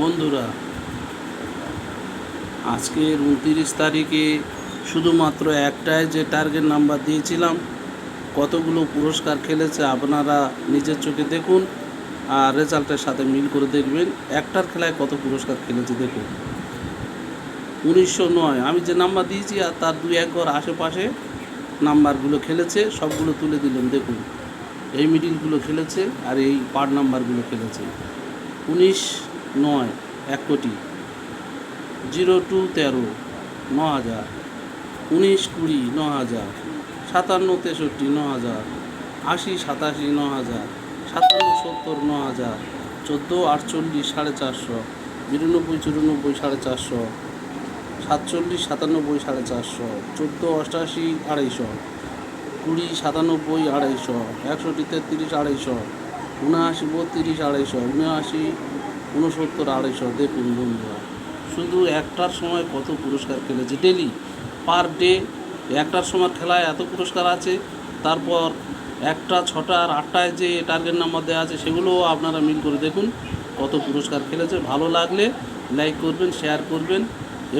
বন্ধুরা, আজকের উনতিরিশ তারিখে শুধুমাত্র একটাই যে টার্গেট নাম্বার দিয়েছিলাম, কতগুলো পুরস্কার খেলেছে আপনারা নিজের চোখে দেখুন আর রেজাল্টের সাথে মিল করে দেখবেন। একটার খেলায় কত পুরস্কার খেলেছে দেখুন। উনিশশো নয়, আমি যে নাম্বার দিয়েছি আর তার দুই এক ঘর আশেপাশে নাম্বারগুলো খেলেছে, সবগুলো তুলে দিলাম, দেখুন। এই মিডিলগুলো খেলেছে আর এই পার নাম্বারগুলো খেলেছে। উনিশ নয়, এক কোটি। জিরো টু তেরো, ন হাজার। উনিশ কুড়ি, ন হাজার। সাতান্ন, তেষট্টি, ন হাজার। আশি, সাতাশি, ন হাজার। সাতান্ন, সত্তর, ন হাজার। চোদ্দ, আটচল্লিশ, সাড়ে চারশো। বিরানব্বই, চুরানব্বই, সাড়ে চারশো। সাতচল্লিশ, সাতানব্বই, সাড়ে চারশো। চোদ্দ, অষ্টাশি, আড়াইশো। কুড়ি, সাতানব্বই, আড়াইশো। একষট্টি, তেত্রিশ, আড়াইশো। উনআশি, বত্রিশ, আড়াইশো। উনআশি উনসত্তর আড়াইশো দেখুন বন্ধুরা শুধু একটার সময় কত পুরস্কার খেলেছে? ডেলি, পার ডে একটার সময় খেলায় এত পুরস্কার আছে, তারপর একটা, ছটা আর আটটায় যে টার্গেট নাম্বার দেওয়া আছে, সেগুলোও আপনারা মিল করে দেখুন, কত পুরস্কার খেলেছে। ভালো লাগলে লাইক করবেন শেয়ার করবেন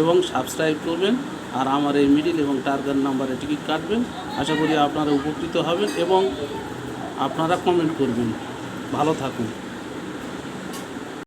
এবং সাবস্ক্রাইব করবেন আর আমার এই মিডিল এবং টার্গেট নাম্বারে টিকিট কাটবেন। আশা করি আপনারা উপকৃত হবেন এবং আপনারা কমেন্ট করবেন। ভালো থাকুন।